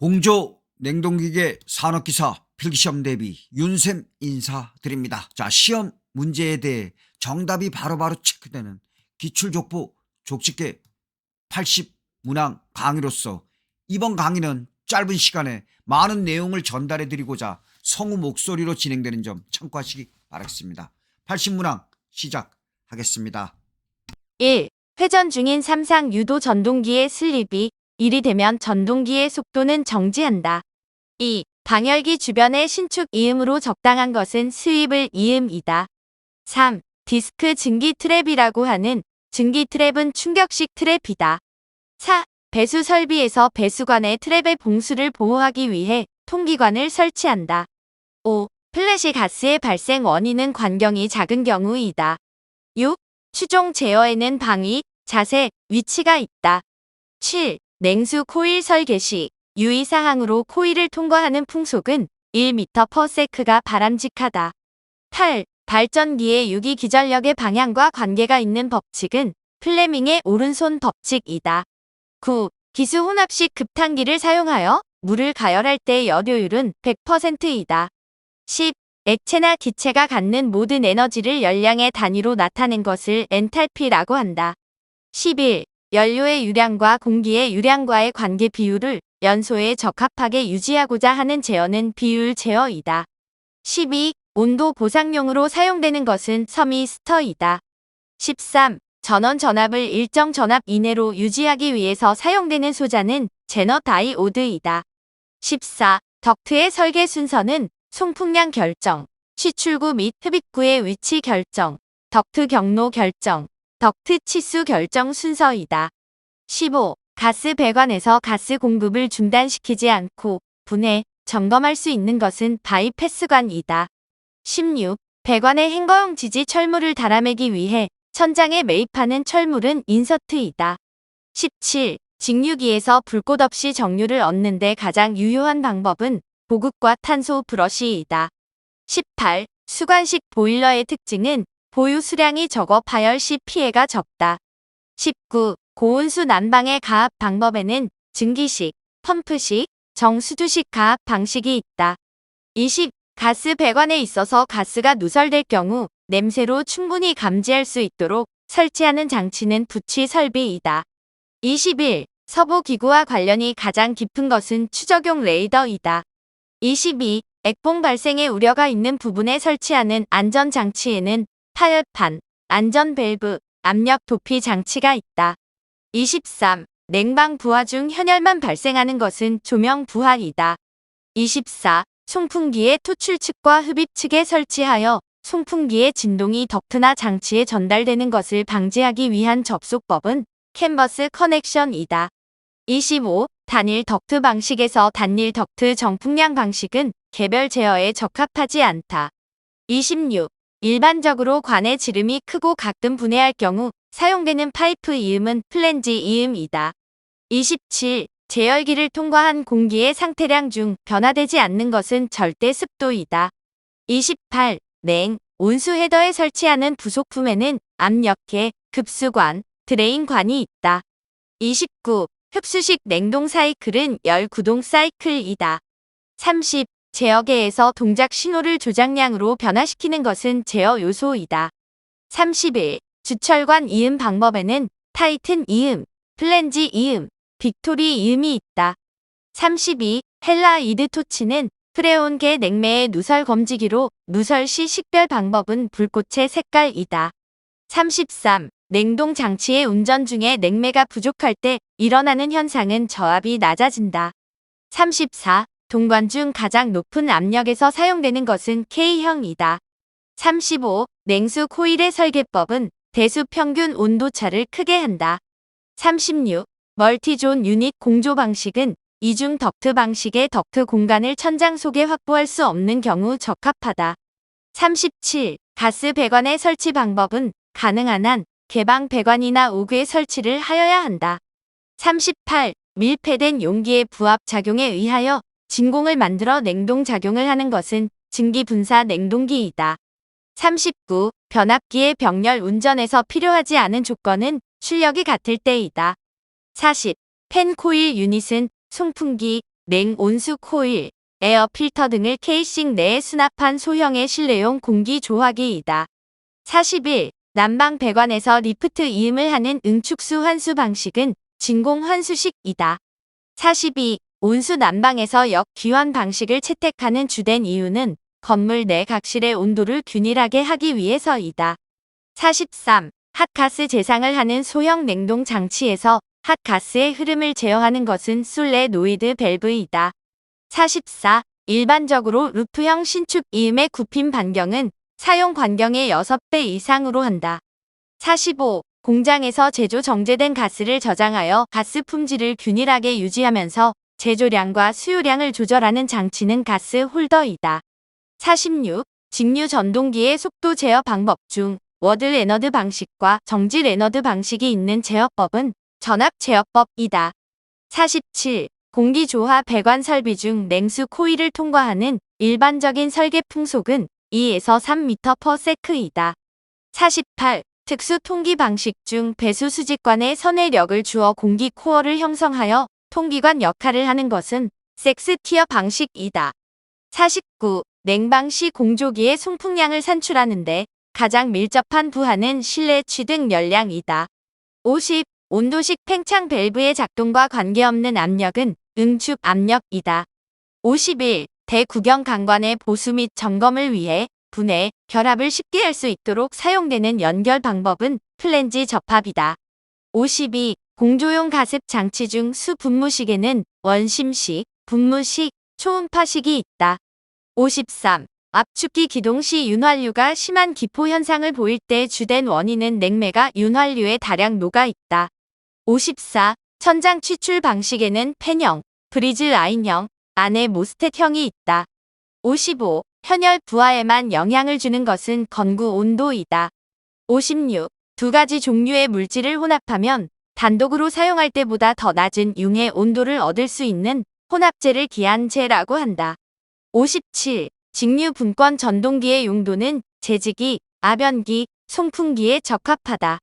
공조 냉동기계 산업기사 필기시험 대비 윤쌤 인사드립니다. 자, 시험 문제에 대해 정답이 바로 바로 체크되는 기출족보 족집게 80 문항 강의로서 이번 강의는 짧은 시간에 많은 내용을 전달해 드리고자 성우 목소리로 진행되는 점 참고하시기 바라겠습니다. 80 문항 시작하겠습니다. 1. 회전 중인 삼상 유도 전동기의 슬립이 1이 되면 전동기의 속도는 정지한다. 2. 방열기 주변의 신축 이음으로 적당한 것은 스윕을 이음이다. 3. 디스크 증기 트랩이라고 하는 증기 트랩은 충격식 트랩이다. 4. 배수 설비에서 배수관의 트랩의 봉수를 보호하기 위해 통기관을 설치한다. 5. 플래시 가스의 발생 원인은 관경이 작은 경우이다. 6. 추종 제어에는 방위, 자세, 위치가 있다. 7. 냉수 코일 설계 시 유의사항으로 코일을 통과하는 풍속은 1m/s가 바람직하다. 8. 발전기의 유기 기전력의 방향과 관계가 있는 법칙은 플레밍의 오른손 법칙이다. 9. 기수 혼합식 급탄기를 사용하여 물을 가열할 때 여료율은 100%이다. 10. 액체나 기체가 갖는 모든 에너지를 열량의 단위로 나타낸 것을 엔탈피라고 한다. 11. 연료의 유량과 공기의 유량과의 관계 비율을 연소에 적합하게 유지하고자 하는 제어는 비율 제어이다. 12. 온도 보상용으로 사용되는 것은 서미스터이다. 13. 전원 전압을 일정 전압 이내로 유지하기 위해서 사용되는 소자는 제너 다이오드이다. 14. 덕트의 설계 순서는 송풍량 결정, 시출구 및 흡입구의 위치 결정, 덕트 경로 결정, 덕트 치수 결정 순서이다. 15. 가스 배관에서 가스 공급을 중단시키지 않고 분해, 점검할 수 있는 것은 바이패스관이다. 16. 배관의 행거용 지지 철물을 달아매기 위해 천장에 매입하는 철물은 인서트이다. 17. 직류기에서 불꽃 없이 정류를 얻는 데 가장 유효한 방법은 보급과 탄소 브러쉬이다. 18. 수관식 보일러의 특징은 보유 수량이 적어 파열 시 피해가 적다. 19. 고온수 난방의 가압 방법에는 증기식, 펌프식, 정수두식 가압 방식이 있다. 20. 가스 배관에 있어서 가스가 누설될 경우 냄새로 충분히 감지할 수 있도록 설치하는 장치는 부취 설비이다. 21. 서부 기구와 관련이 가장 깊은 것은 추적용 레이더이다. 22. 액봉 발생의 우려가 있는 부분에 설치하는 안전장치에는 타협판, 안전 밸브, 압력 도피 장치가 있다. 23. 냉방 부하 중 현열만 발생하는 것은 조명 부하이다. 24. 송풍기의 토출 측과 흡입 측에 설치하여 송풍기의 진동이 덕트나 장치에 전달되는 것을 방지하기 위한 접속법은 캔버스 커넥션이다. 25. 단일 덕트 방식에서 단일 덕트 정풍량 방식은 개별 제어에 적합하지 않다. 26. 일반적으로 관의 지름이 크고 가끔 분해할 경우 사용되는 파이프 이음은 플랜지 이음이다. 27. 제열기를 통과한 공기의 상태량 중 변화되지 않는 것은 절대 습도이다. 28. 냉, 온수 헤더에 설치하는 부속품에는 압력계, 급수관, 드레인관이 있다. 29. 흡수식 냉동 사이클은 열 구동 사이클이다. 30. 제어계에서 동작 신호를 조작량으로 변화시키는 것은 제어 요소이다. 31. 주철관 이음 방법에는 타이튼 이음, 플랜지 이음, 빅토리 이음이 있다. 32. 헬라 이드 토치는 프레온계 냉매의 누설 검지기로 누설 시 식별 방법은 불꽃의 색깔이다. 33. 냉동 장치의 운전 중에 냉매가 부족할 때 일어나는 현상은 저압이 낮아진다. 34. 동관 중 가장 높은 압력에서 사용되는 것은 K형이다. 35. 냉수 코일의 설계법은 대수 평균 온도차를 크게 한다. 36. 멀티존 유닛 공조 방식은 이중 덕트 방식의 덕트 공간을 천장 속에 확보할 수 없는 경우 적합하다. 37. 가스 배관의 설치 방법은 가능한 한 개방 배관이나 우괴 설치를 하여야 한다. 38. 밀폐된 용기의 부합 작용에 의하여 진공을 만들어 냉동 작용을 하는 것은 증기 분사 냉동기이다. 39. 변압기의 병렬 운전에서 필요하지 않은 조건은 출력이 같을 때이다. 40. 펜 코일 유닛은 송풍기, 냉 온수 코일, 에어 필터 등을 케이싱 내에 수납한 소형의 실내용 공기 조화기이다. 41. 난방 배관에서 리프트 이음을 하는 응축수 환수 방식은 진공 환수식이다. 42. 온수 난방에서 역기환 방식을 채택하는 주된 이유는 건물 내 각실의 온도를 균일하게 하기 위해서이다. 43. 핫가스 재상을 하는 소형 냉동 장치에서 핫가스의 흐름을 제어하는 것은 솔레노이드 밸브이다. 44. 일반적으로 루프형 신축 이음의 굽힘 반경은 사용 반경의 6배 이상으로 한다. 45. 공장에서 제조 정제된 가스를 저장하여 가스 품질을 균일하게 유지하면서 제조량과 수요량을 조절하는 장치는 가스 홀더이다. 46. 직류 전동기의 속도 제어 방법 중 워드 레너드 방식과 정지 레너드 방식이 있는 제어법은 전압 제어법이다. 47. 공기 조화 배관 설비 중 냉수 코일을 통과하는 일반적인 설계 풍속은 2에서 3m/s이다. 48. 특수 통기 방식 중 배수 수직관에 선외력을 주어 공기 코어를 형성하여 통기관 역할을 하는 것은 섹스 티어 방식이다. 49. 냉방 시 공조기의 송풍량을 산출하는데 가장 밀접한 부하는 실내 취등 열량이다. 50. 온도식 팽창 밸브의 작동과 관계없는 압력은 응축 압력이다. 51. 대구경 강관의 보수 및 점검을 위해 분해, 결합을 쉽게 할 수 있도록 사용되는 연결 방법은 플랜지 접합이다. 52. 공조용 가습 장치 중 수 분무식에는 원심식, 분무식, 초음파식이 있다. 53. 압축기 기동 시 윤활유가 심한 기포 현상을 보일 때 주된 원인은 냉매가 윤활유에 다량 녹아 있다. 54. 천장 취출 방식에는 팬형, 브리즈 라인형, 안에 모스텟형이 있다. 55. 현열 부하에만 영향을 주는 것은 건구 온도이다. 56. 두 가지 종류의 물질을 혼합하면 단독으로 사용할 때보다 더 낮은 융의 온도를 얻을 수 있는 혼합제를 기한제라고 한다. 57. 직류 분권 전동기의 용도는 제지기, 아변기, 송풍기에 적합하다.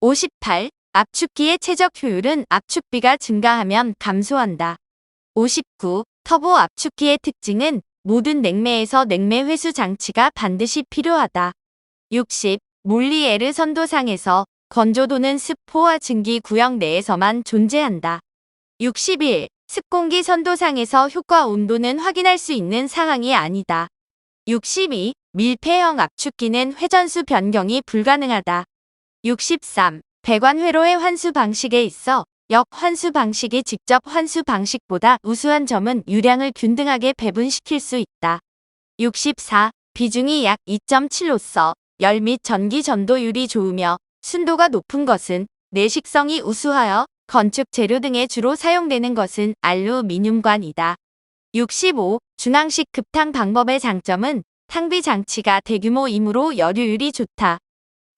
58. 압축기의 최적 효율은 압축비가 증가하면 감소한다. 59. 터보 압축기의 특징은 모든 냉매에서 냉매 회수 장치가 반드시 필요하다. 60. 몰리에르 선도상에서 건조도는 습포와 증기 구역 내에서만 존재한다. 61. 습공기 선도상에서 효과 온도는 확인할 수 있는 상황이 아니다. 62. 밀폐형 압축기는 회전수 변경이 불가능하다. 63. 배관 회로의 환수 방식에 있어 역 환수 방식이 직접 환수 방식보다 우수한 점은 유량을 균등하게 배분시킬 수 있다. 64. 비중이 약 2.7로서 열 및 전기 전도율이 좋으며 순도가 높은 것은 내식성이 우수하여 건축 재료 등에 주로 사용되는 것은 알루미늄관이다. 65. 중앙식 급탕 방법의 장점은 탕비 장치가 대규모이므로 열효율이 좋다.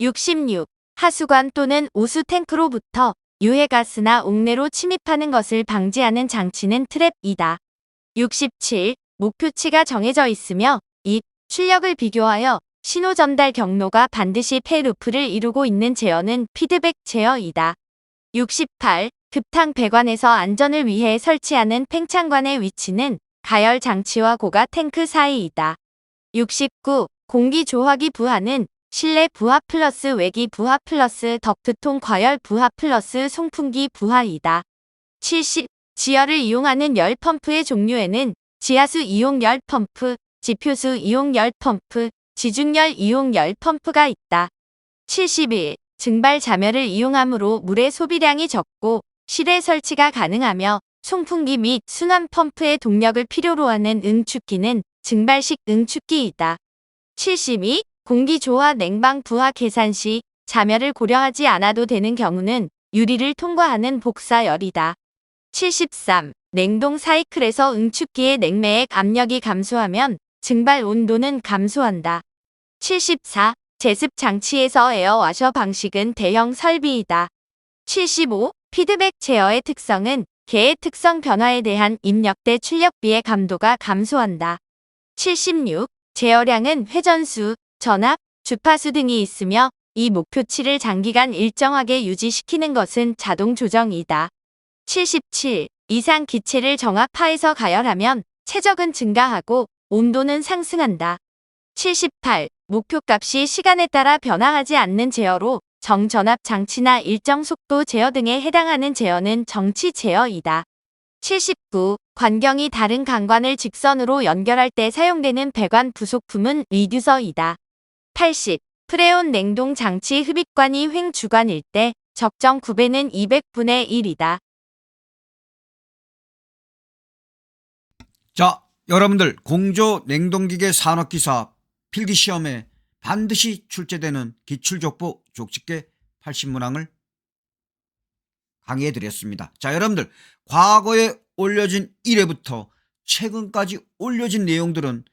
66. 하수관 또는 오수 탱크로부터 유해가스나 옥내로 침입하는 것을 방지하는 장치는 트랩이다. 67. 목표치가 정해져 있으며 이 출력을 비교하여 신호 전달 경로가 반드시 폐루프를 이루고 있는 제어는 피드백 제어이다. 68. 급탕 배관에서 안전을 위해 설치하는 팽창관의 위치는 가열 장치와 고가 탱크 사이이다. 69. 공기 조화기 부하는 실내 부하 플러스 외기 부하 플러스 덕트통 과열 부하 플러스 송풍기 부하이다. 70. 지열을 이용하는 열 펌프의 종류에는 지하수 이용 열 펌프, 지표수 이용 열 펌프, 지중열 이용 열 펌프가 있다. 71. 증발 자멸을 이용하므로 물의 소비량이 적고 실외 설치가 가능하며 송풍기 및 순환 펌프의 동력을 필요로 하는 응축기는 증발식 응축기이다. 72. 공기 조화 냉방 부하 계산 시 자멸을 고려하지 않아도 되는 경우는 유리를 통과하는 복사열이다. 73. 냉동 사이클에서 응축기의 냉매액 압력이 감소하면 증발 온도는 감소한다. 74. 제습 장치에서 에어와셔 방식은 대형 설비이다. 75. 피드백 제어의 특성은 개의 특성 변화에 대한 입력 대 출력비의 감도가 감소한다. 76. 제어량은 회전수, 전압, 주파수 등이 있으며 이 목표치를 장기간 일정하게 유지시키는 것은 자동 조정이다. 77. 이상 기체를 정확파에서 가열하면 최적은 증가하고 온도는 상승한다. 78. 목표값이 시간에 따라 변화하지 않는 제어로 정전압 장치나 일정 속도 제어 등에 해당하는 제어는 정치 제어이다. 79. 관경이 다른 강관을 직선으로 연결할 때 사용되는 배관 부속품은 리듀서이다. 80. 프레온 냉동 장치 흡입관이 횡주관일 때 적정 구배는 200분의 1이다. 자, 여러분들 공조 냉동기계 산업기사 필기시험에 반드시 출제되는 기출족보 족집게 80문항을 강의해 드렸습니다. 자, 여러분들 과거에 올려진 1회부터 최근까지 올려진 내용들은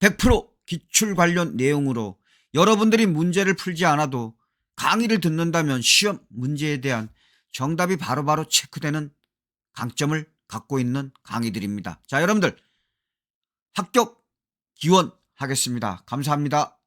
100% 기출 관련 내용으로 여러분들이 문제를 풀지 않아도 강의를 듣는다면 시험 문제에 대한 정답이 바로바로 체크되는 강점을 갖고 있는 강의들입니다. 자, 여러분들 합격 기원하겠습니다. 감사합니다.